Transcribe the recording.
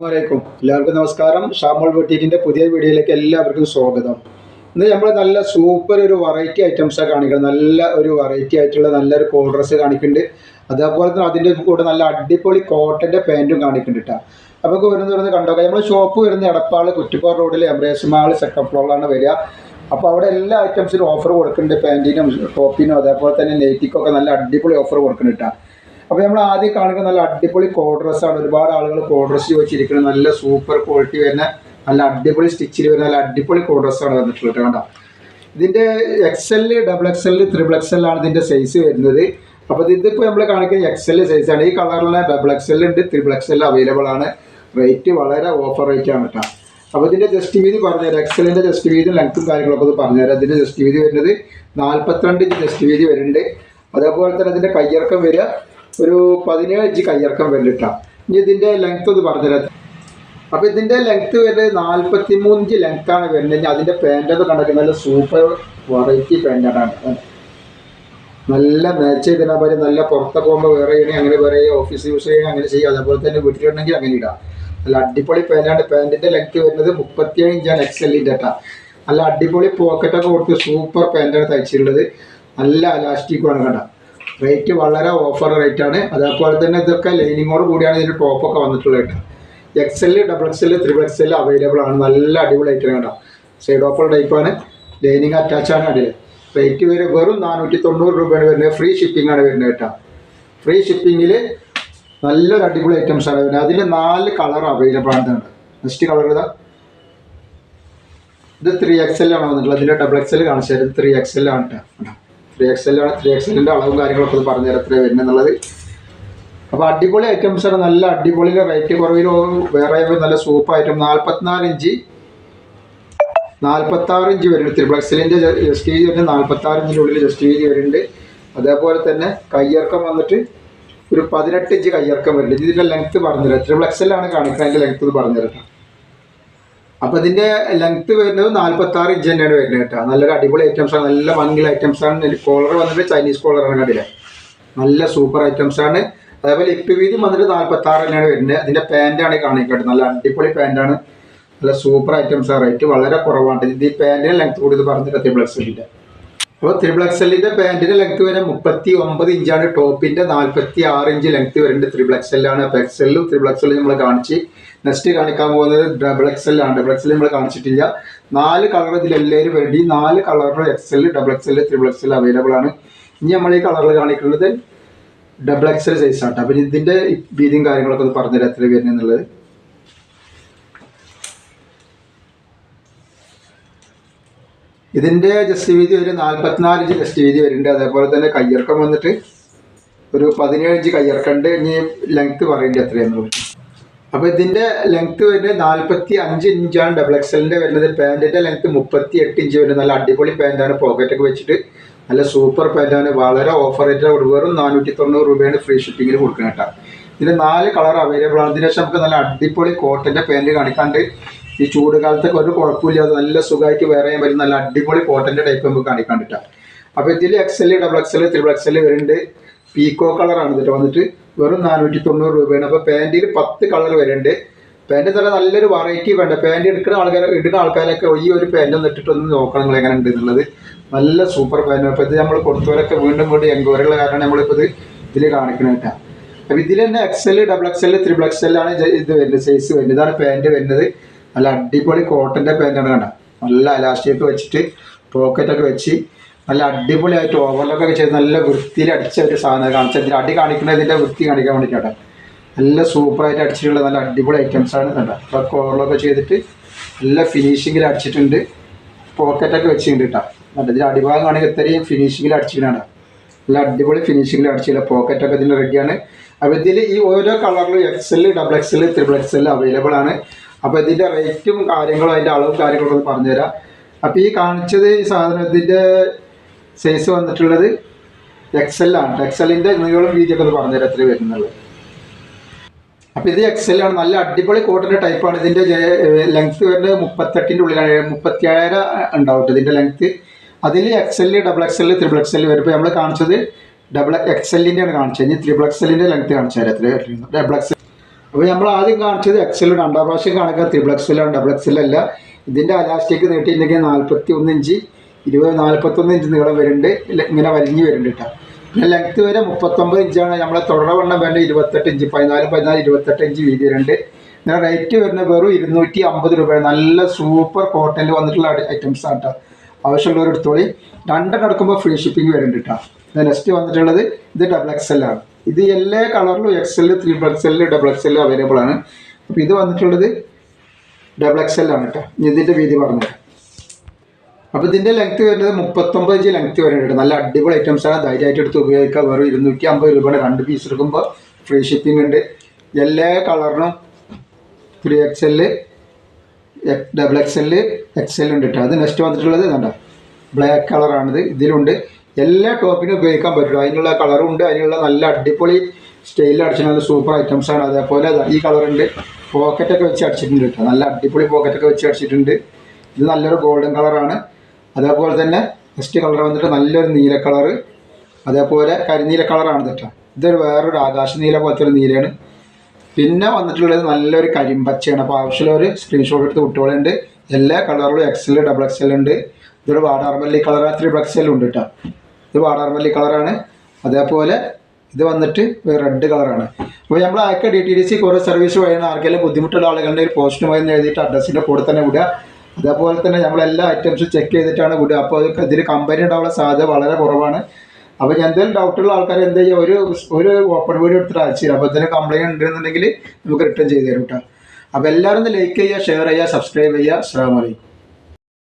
എല്ലാവർക്കും നമസ്കാരം. ഷാമോൾ ബൊട്ടീക്കിന്റെ പുതിയ വീഡിയോയിലേക്ക് എല്ലാവർക്കും സ്വാഗതം. ഇന്ന് നമ്മൾ നല്ല സൂപ്പർ ഒരു വെറൈറ്റി ഐറ്റംസാണ് കാണിക്കുന്നത് നല്ല ഒരു വെറൈറ്റി ആയിട്ടുള്ള നല്ലൊരു കോൾ ഡ്രസ്സ് കാണിക്കുന്നുണ്ട് അതേപോലെ തന്നെ അതിന്റെ കൂടെ നല്ല അടിപൊളി കോട്ടന്റെ പാന്റും കാണിക്കുന്നുണ്ട് കേട്ടോ അപ്പോൾ നമുക്ക് വരുന്നത് കണ്ടോ? നമ്മൾ ഷോപ്പ് വരുന്ന എടപ്പാൾ കുറ്റിപ്പാറ റോഡിൽ എംബ്രേസ് മാൾ സെക്കൻഡ് ഫ്ലോറിലാണ് വരിക. അപ്പോൾ അവിടെ എല്ലാ ഐറ്റംസിനും ഓഫർ കൊടുക്കുന്നുണ്ട് പാന്റിനും ടോപ്പിനും അതേപോലെ തന്നെ നെയ്റ്റിക്കൊക്കെ നല്ല അടിപൊളി ഓഫർ കൊടുക്കുന്നുണ്ട് അപ്പോൾ നമ്മൾ ആദ്യം കാണിക്കുന്ന നല്ല അടിപൊളി കോഡ്രസ് ആണ്. ഒരുപാട് ആളുകൾ കോഡ്രസ് ചോദിച്ചിരിക്കുന്നത് നല്ല സൂപ്പർ ക്വാളിറ്റി വരുന്ന നല്ല അടിപൊളി സ്റ്റിച്ചിൽ വരുന്ന നല്ല അടിപൊളി കോഡ്രസ് ആണ് വന്നിട്ടുള്ളത് കണ്ടോ? ഇതിന്റെ X L double X L triple X L ആണ് ഇതിന്റെ സൈസ് വരുന്നത്. അപ്പോൾ ഇതിപ്പോൾ നമ്മൾ കാണിക്കുന്ന എക്സ് എൽ സൈസാണ് ഈ കളറിലെ ഡബിൾ എക്സ് എൽ ഉണ്ട് ത്രിബിൾ എക്സ് എൽ അവൈലബിൾ ആണ്. റേറ്റ് വളരെ ഓഫർ റേറ്റ് ആണ് കേട്ടോ അപ്പോൾ ഇതിന്റെ ജസ്റ്റ് വീതി പറഞ്ഞുതരാം. എക്സലിന്റെ ജസ്റ്റ് വീതി ലെങ്ത്തും കാര്യങ്ങളൊക്കെ ഒന്ന് പറഞ്ഞുതരാം. ഇതിന്റെ ജസ്റ്റ് വീതി വരുന്നത് നാൽപ്പത്തിരണ്ട് ജസ്റ്റ് വീതി വരുന്നുണ്ട്. അതേപോലെ തന്നെ ഇതിന്റെ കയ്യിറക്കം വരിക ഒരു പതിനേഴ് ഇഞ്ച് കയ്യിറക്കം വെല്ലിട്ട ഇനി ഇതിന്റെ ലെങ്ത് ഒന്ന് പറഞ്ഞുതരാം. അപ്പോൾ ഇതിന്റെ ലെങ്ത് വരുന്നത് നാൽപ്പത്തി മൂന്ന് ഇഞ്ച് ലെങ്ത്താണ് വരുന്നത്. അതിന്റെ പാന്റൊക്കെ കണ്ടൊക്കെ നല്ല സൂപ്പർ വെറൈറ്റി പാന്റാണ് നല്ല മാച്ച് ചെയ്തിടാൻ പറ്റും നല്ല പുറത്ത് പോകുമ്പോൾ വേറെ ചെയ്യണേ അങ്ങനെ വേറെ ഓഫീസ് യൂസ് ചെയ്യണേ അങ്ങനെ ചെയ്യുക. അതേപോലെ തന്നെ വീട്ടിലുണ്ടെങ്കിൽ അങ്ങനെ ഇടാം. നല്ല അടിപൊളി പാന്റാണ് പാന്റിന്റെ ലെങ്ത്ത് വരുന്നത് മുപ്പത്തിയേഴ് ഇഞ്ചാണ് എക്സ് എല്ലിന്റെ കേട്ടോ. നല്ല അടിപൊളി പോക്കറ്റൊക്കെ കൊടുത്ത് സൂപ്പർ പാന്റാണ് തയ്ച്ചിട്ടുള്ളത്. നല്ല അലാസ്റ്റിക്കുമാണ് കേട്ടോ. റേറ്റ് വളരെ ഓഫർ റേറ്റാണ് അതേപോലെ തന്നെ ഇതൊക്കെ ലൈനിങ്ങോട് കൂടിയാണ് ഇതിന്റെ ടോപ്പൊക്കെ വന്നിട്ടുള്ളത്. കേട്ടോ X L double X L triple X L available ആണ്. നല്ല അടിപൊളി ഐറ്റം കേട്ടോ. സൈഡ് ഓഫർ ടൈപ്പാണ് ലൈനിങ് അറ്റാച്ച് ആണ് അടിയിൽ. റേറ്റ് വരെ വെറും നാനൂറ്റി തൊണ്ണൂറ് രൂപയാണ് വരുന്നത്. ഫ്രീ ഷിപ്പിംഗ് ആണ് വരുന്നത് കേട്ടോ. ഫ്രീ ഷിപ്പിങ്ങിൽ നല്ലൊരു അടിപൊളി ഐറ്റംസ് ആണ് വരുന്നത്. അതിൽ നാല് കളർ അവൈലബിൾ ആണ് നെക്സ്റ്റ് കളർ ഇതാ. ഇത് ത്രീ എക്സ് ആണ് വന്നിട്ടുള്ളത്. അതിന്റെ ഡബിൾ എക്സ് എൽ കാണിച്ചത് ത്രീ എക്സ് എൽ ആണ് കേട്ടോ. ത്രീ എക്സ് ആണ് ത്രീ എക്സ് എല്ലിന്റെ അളവും കാര്യങ്ങളൊക്കെ ഒന്ന് പറഞ്ഞുതരാം എത്ര വരുന്നത് എന്നുള്ളത് അപ്പോൾ അടിപൊളി ഐറ്റംസ് ആണ്. നല്ല അടിപൊളി റേറ്റ് കുറവിൽ വേറെ നല്ല സൂപ്പർ ഐറ്റം നാൽപ്പത്തിനാല് ഇഞ്ച്. നാൽപ്പത്താറ് ഇഞ്ച് വരുന്നുണ്ട്. ത്രിബിൾ എക്സലിന്റെ ജസ്റ്റ് വീതി വരുന്നത് നാൽപ്പത്താറ് ഇഞ്ചിന്റെ ഉള്ളിൽ ജസ്റ്റ് വീതി വരുന്നുണ്ട്. അതേപോലെ തന്നെ കയ്യിറക്കം വന്നിട്ട് ഒരു പതിനെട്ട് ഇഞ്ച് കയ്യിറക്കം വരുന്നുണ്ട്. ഇതിന്റെ ലെങ്ത്ത് പറഞ്ഞുതരാം. ത്രിബിൾ എക്സലാണ് കാണിക്കുന്നത്. അതിന്റെ ലെങ്ത്ത് പറഞ്ഞുതരാം അപ്പോൾ ഇതിന്റെ ലെങ്ത് വരുന്നത് നാൽപ്പത്താറ് ഇഞ്ച് തന്നെയാണ് വരുന്നത് കേട്ടോ. നല്ലൊരു അടിപൊളി ഐറ്റംസ് ആണ്. നല്ല ഭംഗിയുള്ള ഐറ്റംസ് ആണ്. കോളർ വന്നിട്ട് ചൈനീസ് കോളർ ആണ് കണ്ടില്ലേ? നല്ല സൂപ്പർ ഐറ്റംസ് ആണ്. അതേപോലെ ഇപ്പ് വീതി വന്നിട്ട് നാൽപ്പത്താറ് തന്നെയാണ് വരുന്നത്. അതിന്റെ ആണ് കാണിക്കട്ടെ നല്ല അടിപൊളി പാന്റാണ് നല്ല സൂപ്പർ ഐറ്റംസ് ആണ്. റേറ്റ് വളരെ കുറവാണ്. ഇത് ഈ പാന്റിന്റെ ലെങ്ത് കൂടി പറഞ്ഞിട്ട് ത്രിബിൾ എക്സലിന്റെ അപ്പോൾ ത്രിബിൾ എക്സലിന്റെ പാന്റിന്റെ ലെങ്ത് വരെ മുപ്പത്തി ഒമ്പത് ഇഞ്ചാണ് ടോപ്പിന്റെ നാൽപ്പത്തി ആറ് ഇഞ്ച് ലെങ്ത് വരുന്നുണ്ട് ത്രിബിൾ എക്സലാണ് അപ്പോൾ എക്സലും ത്രിബിൾ എക്സലും നമ്മൾ കാണിച്ച് നെക്സ്റ്റ് കാണിക്കാൻ പോകുന്നത് ഡബിൾ എക്സൽ ആണ്. ഡബിൾ എക്സൽ നമ്മൾ കാണിച്ചിട്ടില്ല. നാല് കളർ ഇതിൽ എല്ലാവരും വേണ്ടി നാല് കളറിൽ X L double X L triple X L available ആണ്. ഇനി നമ്മൾ ഈ കളറിൽ കാണിക്കുന്നത് ഡബിൾ എക്സൽ സൈസ് ആണ് അപ്പം ഇതിന്റെ വീതിയും കാര്യങ്ങളൊക്കെ ഒന്ന് പറഞ്ഞുതരാം. എത്ര വരുന്നത് ഇതിന്റെ ജസ്റ്റ് വീതി ഒരു നാൽപ്പത്തിനാല് ഇഞ്ച് ജസ്റ്റ് വീതി വരുന്നുണ്ട്. അതേപോലെ തന്നെ കയ്യിറക്കം വന്നിട്ട് ഒരു പതിനേഴ് ഇഞ്ച് കയ്യിറക്കണ്ട് ഇനി ലെങ്ത്ത് എത്രയാണെന്ന് എത്രയാണെന്നുള്ളത് അപ്പോൾ ഇതിന്റെ ലെങ്ത് വരുന്നത് നാൽപ്പത്തി അഞ്ച് ഇഞ്ചാണ് ഡബിൾ എക്സലിന്റെ വരുന്നത്. പാന്റിന്റെ ലെങ്ത് മുപ്പത്തി എട്ട് ഇഞ്ച് വരുന്നത്. നല്ല അടിപൊളി പാന്റാണ് പോക്കറ്റൊക്കെ വെച്ചിട്ട് നല്ല സൂപ്പർ പാന്റാണ് വളരെ ഓഫർ റേറ്റ് വെറും നാനൂറ്റി തൊണ്ണൂറ് രൂപയാണ് ഫ്രീ ഷിപ്പിങ്ങിൽ കൊടുക്കുന്നത് കേട്ടോ. ഇതിന് നാല് കളർ അവൈലബിൾ ആണ്. ഇതിന് നമുക്ക് നല്ല അടിപൊളി കോട്ടന്റെ പാന്റ് കാണിക്കാണ്ട് ഈ ചൂട് കാലത്തൊക്കെ ഒരു കുഴപ്പമില്ലാതെ നല്ല സുഖമായിട്ട് വേറെ പറ്റും. നല്ല അടിപൊളി കോട്ടന്റെ ടൈപ്പ് നമുക്ക് കാണിക്കാണ്ടിട്ടാണ് അപ്പോൾ ഇതിൽ X L double X L triple X L വരുന്നുണ്ട്. പീക്കോ കളറാണ് ഇതിട്ട് വന്നിട്ട്. വെറും നാനൂറ്റി തൊണ്ണൂറ് രൂപയാണ്. അപ്പോൾ പാന്റിൽ പത്ത് കളർ വരുന്നുണ്ട്. പാന്റ് തന്നെ നല്ലൊരു വെറൈറ്റി വേണ്ട. പാന്റ് എടുക്കുന്ന ആൾക്കാർ ഇടുന്ന ആൾക്കാരൊക്കെ ഈ ഒരു പാന്റ് ഒന്ന് നോക്കണം നിങ്ങൾ എങ്ങനെ ഉണ്ട് എന്നുള്ളത്. നല്ല സൂപ്പർ പാന്റ് അപ്പോൾ ഇത് നമ്മൾ കൊടുത്തവരൊക്കെ വീണ്ടും വീണ്ടും എൻക്വയറികൾ കാരണം നമ്മളിപ്പോൾ ഇത് ഇതിൽ കാണിക്കണം കേട്ടോ. അപ്പോൾ ഇതിൽ തന്നെ X L double X L triple X L ആണ് ഇത് വരുന്നത്. സൈസ് വരുന്നത്. ഇതാണ് പാന്റ് വരുന്നത്. നല്ല അടിപൊളി കോട്ടന്റെ പാന്റാണ് കണ്ട നല്ല അലാസ്റ്റിക് വെച്ചിട്ട് പോക്കറ്റൊക്കെ വെച്ച് നല്ല അടിപൊളിയായിട്ട് ഓവർലോക്കൊക്കെ ചെയ്ത് നല്ല വൃത്തിയിൽ അടിച്ച ഒരു സാധനം കാണിച്ചാൽ ഇതിന്റെ അടി കാണിക്കുന്നതിന്റെ വൃത്തി കാണിക്കാൻ വേണ്ടിയിട്ടാണ്. നല്ല സൂപ്പറായിട്ട് അടിച്ചിട്ടുള്ള നല്ല അടിപൊളി ഐറ്റംസ് ആണ് കണ്ട? അപ്പോൾ ഓവർലോക്ക് ചെയ്തിട്ട് നല്ല ഫിനിഷിങ്ങിൽ അടിച്ചിട്ടുണ്ട്. പോക്കറ്റൊക്കെ വെച്ചിട്ടുണ്ട് കേട്ടോ എന്നിട്ട് ഇതിന്റെ അടിഭാഗം ആണെങ്കിൽ ഇത്രയും ഫിനിഷിങ്ങിൽ അടിച്ചിട്ടാണ് നല്ല അടിപൊളി ഫിനിഷിങ്ങിൽ അടിച്ചില്ല പോക്കറ്റൊക്കെ ഇതിന് റെഡിയാണ് അപ്പോൾ ഇതിൽ ഈ ഓരോ കളറിലും X L double X L triple L available ആണ്. അപ്പോൾ ഇതിന്റെ റേറ്റും കാര്യങ്ങളും അതിന്റെ അളവും കാര്യങ്ങളൊക്കെ പറഞ്ഞുതരാം. അപ്പോൾ ഈ കാണിച്ചത് ഈ സാധനത്തിന്റെ സൈസ് വന്നിട്ടുള്ളത് എക്സൽ ആണ്. എക്സലിന്റെ നീളം വീതിയൊക്കെ ഒന്ന് പറഞ്ഞുതരാം എത്ര വരുന്നുള്ളത് അപ്പോൾ ഇത് എക്സൽ ആണ്. നല്ല അടിപൊളി കോട്ടന്റെ ടൈപ്പാണ് ഇതിന്റെ ലെങ്ത് വരുന്നത് മുപ്പത്തെട്ടിന്റെ ഉള്ളിലാണ്. മുപ്പത്തിയേഴര ഉണ്ടാവും ഇതിന്റെ ലെങ്ത് അതിൽ X L double X L triple X L വരും. ഇപ്പോൾ നമ്മൾ കാണിച്ചത് ഡബിൾ എക്സലിന്റെയാണ് കാണിച്ചത്. ഇനി ത്രിബിൾ എക്സലിന്റെ ലെങ്ത് കാണിച്ചാൽ എത്ര ഡബിൾ എക്സൽ അപ്പോൾ നമ്മൾ ആദ്യം കാണിച്ചത് എക്സൽ രണ്ടാം പ്രാവശ്യം കാണിക്കുക ത്രിബിൾ എക്സലാണ് ഡബിൾ എക്സൽ അല്ല. ഇതിന്റെ അലാസ്റ്റിക് നീട്ടിയിട്ടുണ്ടെങ്കിൽ നാൽപ്പത്തി ഒന്ന് ഇഞ്ച്. ഇരുപത് നാൽപ്പത്തൊന്ന് ഇഞ്ച് നീളം വരുന്നുണ്ട്. ഇങ്ങനെ വലിഞ്ഞ് വരുന്നുണ്ട് കേട്ടോ പിന്നെ ലെങ്ത്ത് വരെ മുപ്പത്തൊമ്പത് ഇഞ്ചാണ് നമ്മളെ തുടരവണ്ണം വേണ്ട ഇരുപത്തെട്ട് ഇഞ്ച് പതിനാല് പതിനാല് ഇരുപത്തെട്ട് ഇഞ്ച് വീതി വരുന്നുണ്ട്. പിന്നെ റേറ്റ് വരുന്ന വെറും ഇരുന്നൂറ്റി അമ്പത് രൂപ നല്ല സൂപ്പർ കോട്ടണിൽ വന്നിട്ടുള്ള ഐറ്റംസ് ആണ് കേട്ടോ ആവശ്യമുള്ളവർ എടുത്തോളി. രണ്ടെണ്ണം എടുക്കുമ്പോൾ ഫ്രീ ഷിപ്പിംഗ് വരുന്നുണ്ട് കേട്ടോ നെക്സ്റ്റ് വന്നിട്ടുള്ളത് ഇത് ഡബിൾ എക്സ് എൽ ആണ്. ഇത് എല്ലാ കളറിലും X X L three X L double X X L available ആണ്. അപ്പോൾ ഇത് വന്നിട്ടുള്ളത് ഡബിൾ എക്സ് എൽ ആണ് കേട്ടോ ഇതിന്റെ വീതി പറഞ്ഞത് അപ്പോൾ ഇതിന്റെ ലെങ്ത് വരുന്നത് മുപ്പത്തൊമ്പത് ഇഞ്ച് ലെങ്ത് വരുന്നുണ്ട് നല്ല അടിപൊളി ഐറ്റംസ് ആണ്. ധൈര്യമായിട്ട് എടുത്ത് ഉപയോഗിക്കുക. വെറും ഇരുന്നൂറ്റി അമ്പത് രൂപയുടെ രണ്ട് പീസ് എടുക്കുമ്പോൾ ഫ്രീ ഷിപ്പിംഗ് ഉണ്ട്. എല്ലാ കളറിനും three X L double X L X L ഉണ്ട് കേട്ടോ. അത് നെക്സ്റ്റ് വന്നിട്ടുള്ളത് കണ്ടോ? ബ്ലാക്ക് കളറാണിത് ഇതിലുണ്ട്. എല്ലാ ടോപ്പിനും ഉപയോഗിക്കാൻ പറ്റും. അതിനുള്ള കളറും ഉണ്ട്. അതിനുള്ള നല്ല അടിപൊളി സ്റ്റൈലിൽ അടിച്ചിട്ട് നല്ല സൂപ്പർ ഐറ്റംസ് ആണ്. അതേപോലെ ഈ കളറുണ്ട് പോക്കറ്റൊക്കെ വെച്ച് അടിച്ചിട്ടുണ്ട് കേട്ടോ. നല്ല അടിപൊളി പോക്കറ്റൊക്കെ വെച്ച് അടിച്ചിട്ടുണ്ട്. ഇത് നല്ലൊരു ഗോൾഡൻ കളറാണ് അതേപോലെ തന്നെ നെക്സ്റ്റ് കളർ വന്നിട്ട് നല്ലൊരു നീല കളറ് അതേപോലെ കരിനീല കളറാണ് കേട്ടോ ഇതൊരു വേറൊരു ആകാശ നീല പോലത്തെ ഒരു നീലയാണ്. പിന്നെ വന്നിട്ടുള്ളത് നല്ലൊരു കരിമ്പച്ചയാണ്. അപ്പോൾ ആവശ്യമുള്ളവർ സ്ക്രീൻഷോട്ട് എടുത്ത് കുട്ടികളുണ്ട് എല്ലാ കളറിലും എക്സൽ ഡബിൾ എക്സൽ ഉണ്ട്. ഇതൊരു വാടാർമല്ലി കളറാണ് ത്രീ എക്സൽ ഉണ്ട് കേട്ടോ. ഇത് വാടാർമല്ലി കളറാണ് അതേപോലെ ഇത് വന്നിട്ട് റെഡ് കളറാണ് അപ്പോൾ നമ്മൾ ആക്കിയ ഡി ടി ഡി സി കുറേ സർവീസ് വഴിയാണ് ആർക്കെങ്കിലും ബുദ്ധിമുട്ടുള്ള ആളുകളുടെ ഒരു പോസ്റ്റുമായി എഴുതിയിട്ട് അഡ്രസ്സിന്റെ കൂടെ തന്നെ വിടുക. അതേപോലെ തന്നെ നമ്മൾ എല്ലാ ഐറ്റംസും ചെക്ക് ചെയ്തിട്ടാണ് വിടുക. അപ്പോൾ ഇതിൽ കമ്പനി ഉണ്ടാവുള്ള സാധ്യത വളരെ കുറവാണ്. അപ്പോൾ എന്തെങ്കിലും ഡൗട്ടുള്ള ആൾക്കാർ എന്ത് ചെയ്യുക ഒരു ഒരു ഓപ്പൺ വീഡിയോ എടുത്തിട്ട് അയച്ചു തരാം. അപ്പോൾ ഇതിന് കംപ്ലൈന്റ് ഉണ്ടെന്നുണ്ടെങ്കിൽ നമുക്ക് റിട്ടേൺ ചെയ്ത് തരും കേട്ടോ അപ്പോൾ എല്ലാവരും ഒന്ന് ലൈക്ക് ചെയ്യുക ഷെയർ ചെയ്യുക സബ്സ്ക്രൈബ് ചെയ്യുക. അസ്സാം വലൈക്കും